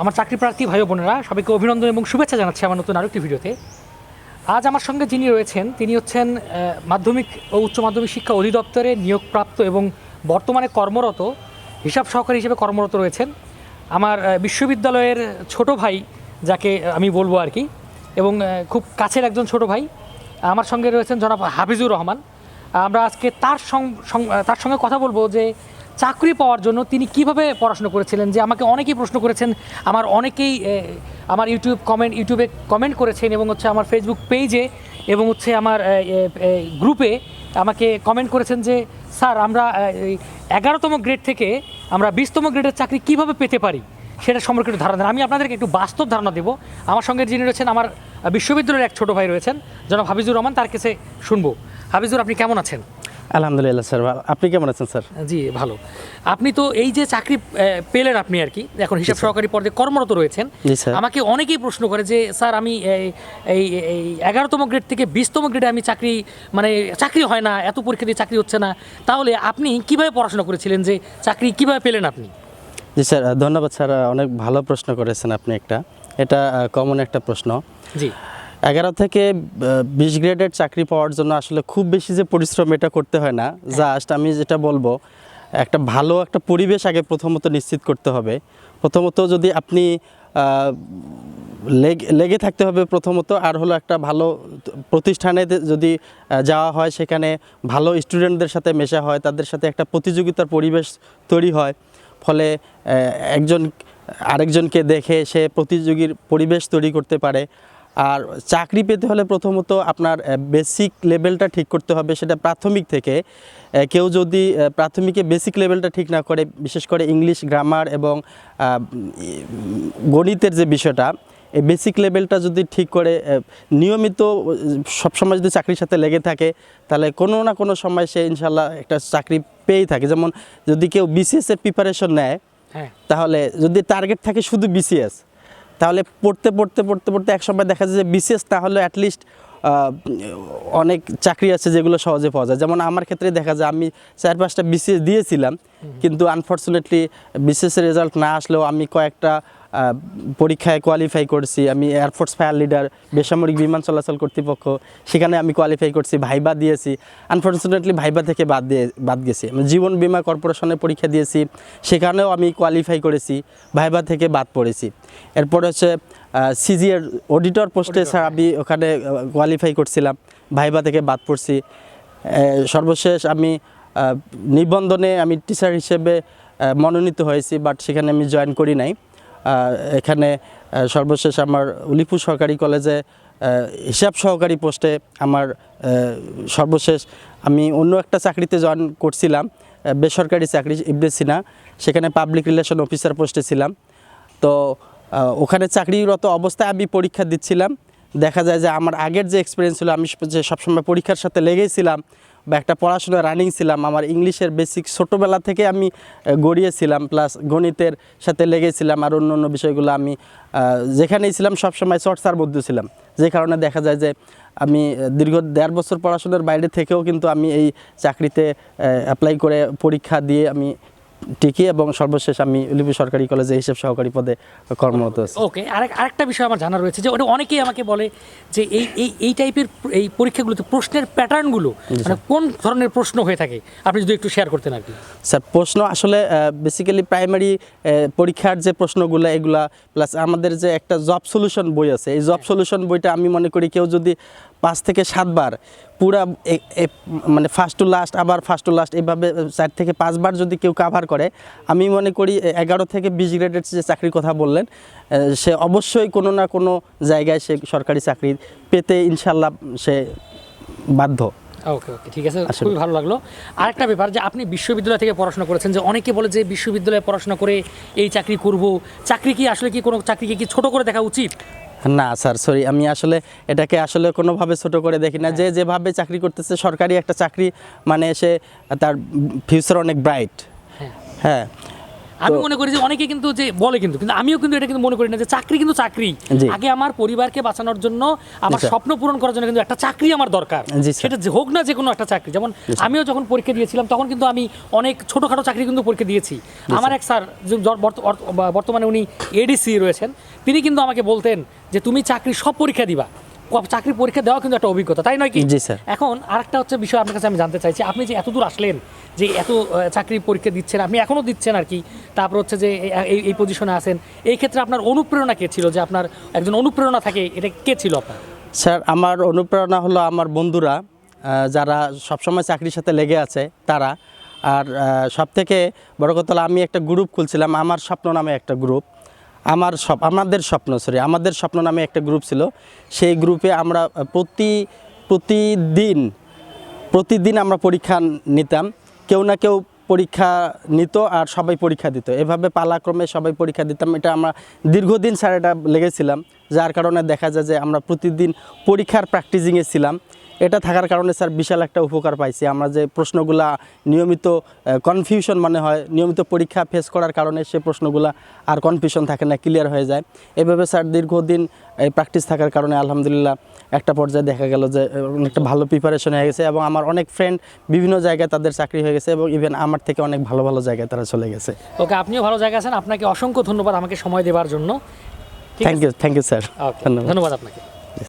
আমার চাকরি প্রার্থী ভাই বোনেরা, সবাইকে অভিনন্দন এবং শুভেচ্ছা জানাচ্ছি আমার নতুন আরেকটি ভিডিওতে। আজ আমার সঙ্গে যিনি রয়েছেন, তিনি হচ্ছেন মাধ্যমিক ও উচ্চ মাধ্যমিক শিক্ষা অধিদপ্তরে নিয়োগপ্রাপ্ত এবং বর্তমানে কর্মরত, হিসাব সহকারী হিসেবে কর্মরত রয়েছেন আমার বিশ্ববিদ্যালয়ের ছোট ভাই, যাকে আমি বলব আর কি, এবং খুব কাছের একজন ছোট ভাই। আমার সঙ্গে রয়েছেন জনাব হাফিজুর রহমান। আমরা আজকে তার সং- সং- তার সঙ্গে কথা বলব যে চাকরি পাওয়ার জন্য তিনি কীভাবে পড়াশোনা করেছিলেন? যে আমাকে অনেকেই প্রশ্ন করেছেন, আমার অনেকেই আমার ইউটিউব কমেন্ট ইউটিউবে কমেন্ট করেছেন এবং হচ্ছে আমার ফেসবুক পেজে এবং হচ্ছে আমার গ্রুপে আমাকে কমেন্ট করেছেন যে, স্যার, আমরা এগারোতম গ্রেড থেকে আমরা বিশতম গ্রেডের চাকরি কীভাবে পেতে পারি? সেটা সম্পর্কে একটু ধারণা আমি আপনাদেরকে একটু বাস্তব ধারণা দেবো। আমার সঙ্গে যিনি রয়েছেন, আমার বিশ্ববিদ্যালয়ের এক ছোট ভাই রয়েছেন, জনাব হাফিজুর রহমান, তার কাছে শুনব। হাফিজুর, আপনি কেমন আছেন? আলহামদুলিল্লাহ স্যার। আপনি কেমন আছেন স্যার? জি ভালো। আপনি তো এই যে চাকরি পেলেন আপনি আর কি এখন হিসাব সহকারী পদে কর্মরত রয়েছেন। স্যার। আমাকে অনেকেই প্রশ্ন করে যে স্যার আমি এই- এই এই এগারোতম গ্রেড থেকে বিশতম গ্রেডে আমি চাকরি মানে চাকরি হয় না এত পরীক্ষা দিয়ে চাকরি হচ্ছে না। তাহলে আপনি কীভাবে পড়াশোনা করেছিলেন যে চাকরি কীভাবে পেলেন আপনি? জি স্যার ধন্যবাদ স্যার। অনেক ভালো প্রশ্ন করেছেন আপনি একটা। এটা কমন একটা প্রশ্ন। জি। এগারো থেকে বিশ গ্রেডের চাকরি পাওয়ার জন্য আসলে খুব বেশি যে পরিশ্রম এটা করতে হয় না। জাস্ট আমি যেটা বলব, একটা ভালো একটা পরিবেশ আগে প্রথমত নিশ্চিত করতে হবে। প্রথমত যদি আপনি লেগ- লেগে থাকতে হবে প্রথমত, আর হলো একটা ভালো প্রতিষ্ঠানে যদি যাওয়া হয় সেখানে ভালো স্টুডেন্টদের সাথে মেশা হয়, তাদের সাথে একটা প্রতিযোগিতার পরিবেশ তৈরি হয়। ফলে একজন, আরেকজনকে দেখে সে প্রতিযোগীর পরিবেশ তৈরি করতে পারে। আর চাকরি পেতে হলে প্রথমত আপনার বেসিক লেভেলটা ঠিক করতে হবে সেটা প্রাথমিক থেকে। কেউ যদি প্রাথমিকে বেসিক লেভেলটা ঠিক না করে বিশেষ করে ইংলিশ গ্রামার এবং গণিতের যে বিষয়টা এই বেসিক লেভেলটা যদি ঠিক করে নিয়মিত সবসময় যদি চাকরির সাথে লেগে থাকে তাহলে কোনো না কোনো সময় সে ইনশাল্লাহ একটা চাকরি পেয়েই থাকে। যেমন যদি কেউ বিসিএস এর প্রিপারেশন নেয় হ্যাঁ। তাহলে যদি টার্গেট থাকে শুধু বিসিএস তাহলে পড়তে পড়তে পড়তে পড়তে এক সময় দেখা যায় যে বিশেষ তাহলে অ্যাটলিস্ট অনেক চাকরি আছে যেগুলো সহজে পাওয়া যায়। যেমন আমার ক্ষেত্রে দেখা যায় আমি চার পাঁচটা বিশেষ দিয়েছিলাম কিন্তু আনফর্চুনেটলি বিসিএসের রেজাল্ট না আসলেও আমি কয়েকটা পরীক্ষায় কোয়ালিফাই করছি আমি এয়ারফোর্স ফায়ার লিডার বেসামরিক বিমান চলাচল কর্তৃপক্ষ সেখানে আমি কোয়ালিফাই করছি ভাইবা দিয়েছি। আনফর্চুনেটলি ভাইবা থেকে বাদ দিয়ে বাদ গেছি। আমি জীবন বীমা কর্পোরেশনে পরীক্ষা দিয়েছি সেখানেও আমি কোয়ালিফাই করেছি ভাইবা থেকে বাদ পড়েছি। এরপর হচ্ছে সিজিএর অডিটর পোস্টে স্যার আমি ওখানে কোয়ালিফাই করছিলাম ভাইবা থেকে বাদ পড়ছি। সর্বশেষ আমি নিবন্ধনে আমি টিচার হিসেবে মনোনীত হয়েছি বাট সেখানে আমি জয়েন করি নাই। এখানে সর্বশেষ আমার উলিপুর সরকারি কলেজে হিসাব সহকারী পোস্টে আমার সর্বশেষ আমি অন্য একটা চাকরিতে জয়েন করছিলাম বেসরকারি চাকরি ইবনেসিনা সেখানে পাবলিক রিলেশন অফিসার পোস্টে ছিলাম। তো ওখানে চাকরিরত অবস্থায় আমি পরীক্ষা দিচ্ছিলাম। দেখা যায় যে আমার আগের যে এক্সপিরিয়েন্স ছিল, আমি যে সবসময় পরীক্ষার সাথে লেগেছিলাম বা একটা পড়াশোনা রানিং ছিলাম, আমার ইংলিশের বেসিক ছোটোবেলা থেকে আমি গড়িয়েছিলাম প্লাস গণিতের সাথে লেগেছিলাম আর অন্য অন্য বিষয়গুলো আমি যেখানেই ছিলাম সবসময় চর্চার মধ্যে ছিলাম। যে কারণে দেখা যায় যে আমি দীর্ঘ দেড় বছর পড়াশোনার বাইরে থেকেও কিন্তু আমি এই চাকরিতে অ্যাপ্লাই করে পরীক্ষা দিয়ে আমি টিকি এবং সর্বশেষ আমি উলিপি সরকারি কলেজে হিসেব সহকারী পদে কর্মরত আছি। ওকে আরেক আরেকটা বিষয় আমার জানা রয়েছে যে ওটা অনেকেই আমাকে বলে যে এই এই এই টাইপের এই পরীক্ষাগুলোতে প্রশ্নের প্যাটার্নগুলো মানে কোন ধরনের প্রশ্ন হয়ে থাকে? আপনি যদি একটু শেয়ার করতেন আর কি। স্যার প্রশ্ন আসলে বেসিক্যালি প্রাইমারি পরীক্ষার যে প্রশ্নগুলো এগুলা প্লাস আমাদের যে একটা জব সলিউশন বই আছে এই জব সলিউশন বইটা আমি মনে করি কেউ যদি পাঁচ থেকে সাতবার পুরা মানে ফার্স্ট টু লাস্ট আবার ফার্স্ট টু লাস্ট এইভাবে চার থেকে পাঁচবার যদি কেউ কাভার করে আমি মনে করি এগারো থেকে বিশ গ্রেডের যে চাকরির কথা বললেন সে অবশ্যই কোনো না কোনো জায়গায় সে সরকারি চাকরি পেতে ইনশাল্লাহ সে বাধ্য। ওকে ওকে ঠিক আছে খুবই ভালো লাগল। আরেকটা ব্যাপার যে আপনি বিশ্ববিদ্যালয় থেকে পড়াশোনা করেছেন যে অনেকে বলে যে বিশ্ববিদ্যালয়ে পড়াশোনা করে এই চাকরি করব চাকরি কি আসলে কি কোনো চাকরিকে কি ছোট করে দেখা উচিত? না স্যার সরি আমি আসলে এটাকে আসলে কোনোভাবে ছোট করে দেখি না। যে যেভাবে চাকরি করতেছে সরকারি একটা চাকরি মানে এসে তার ফিউচার অনেক ব্রাইট হ্যাঁ। হ্যাঁ। আমি মনে করি যে অনেকে কিন্তু যে বলে কিন্তু কিন্তু আমিও কিন্তু এটা কিন্তু মনে করি না যে চাকরি কিন্তু চাকরি। আগে আমার পরিবারকে বাঁচানোর জন্য আমার স্বপ্ন পূরণ করার জন্য কিন্তু একটা চাকরি আমার দরকার। সেটা যে হোক না যে কোনো একটা চাকরি। যেমন আমিও যখন পরীক্ষা দিয়েছিলাম তখন কিন্তু আমি অনেক ছোটোখাটো চাকরি কিন্তু পরীক্ষা দিয়েছি। আমার এক স্যার বর্তমানে উনি এডিসি রয়েছেন। তিনি কিন্তু আমাকে বলতেন যে তুমি চাকরি সব পরীক্ষা দিবা। চাকরি পরীক্ষা দেওয়া কিন্তু একটা অভিজ্ঞতা তাই নয় কি? জি, স্যার। এখন আরেকটা হচ্ছে বিষয় আপনার কাছে আমি জানতে চাইছি আপনি যে এত দূর আসলেন যে এত চাকরি পরীক্ষা দিচ্ছেন আপনি এখনও দিচ্ছেন আর কি তারপর হচ্ছে যে এই এই পজিশনে আছেন এই ক্ষেত্রে আপনার অনুপ্রেরণা কে ছিল যে আপনার একজন অনুপ্রেরণা থাকে এটা কে ছিল আপনার? স্যার আমার অনুপ্রেরণা হলো আমার বন্ধুরা যারা সবসময় চাকরির সাথে লেগে আছে তারা। আর সব থেকে বড় কথা আমি একটা গ্রুপ খুলছিলাম আমার স্বপ্ন নামে একটা গ্রুপ আমার সব আমাদের স্বপ্ন সরি আমাদের স্বপ্ন নামে একটা গ্রুপ ছিল। সেই গ্রুপে আমরা প্রতি, প্রতিদিন প্রতিদিন আমরা পরীক্ষা নিতাম। কেউ না কেউ পরীক্ষা নিত আর সবাই পরীক্ষা দিত। এভাবে পালাক্রমে সবাই পরীক্ষা দিতাম। এটা আমরা দীর্ঘদিন স্যার এটা লেগেছিলাম, যার কারণে দেখা যায় যে আমরা প্রতিদিন পরীক্ষার প্র্যাকটিসিংয়ে ছিলাম। এটা থাকার কারণে স্যার বিশাল একটা উপকার পাইছি। আমরা যে প্রশ্নগুলা নিয়মিত কনফিউশন মানে হয় নিয়মিত পরীক্ষা ফেস করার কারণে সে প্রশ্নগুলা আর কনফিউশন থাকে না ক্লিয়ার হয়ে যায়। এভাবে স্যার দীর্ঘদিন এই প্র্যাকটিস থাকার কারণে আলহামদুলিল্লাহ একটা পর্যায়ে দেখা গেল যে অনেকটা ভালো প্রিপারেশন হয়ে গেছে এবং আমার অনেক ফ্রেন্ড বিভিন্ন জায়গায় তাদের চাকরি হয়ে গেছে এবং ইভেন আমার থেকে অনেক ভালো ভালো জায়গায় তারা চলে গেছে। ওকে আপনিও ভালো জায়গায় আছেন। আপনাকে অসংখ্য ধন্যবাদ আমাকে সময় দেওয়ার জন্য। Thank you thank you sir ধন্যবাদ আপনাকে।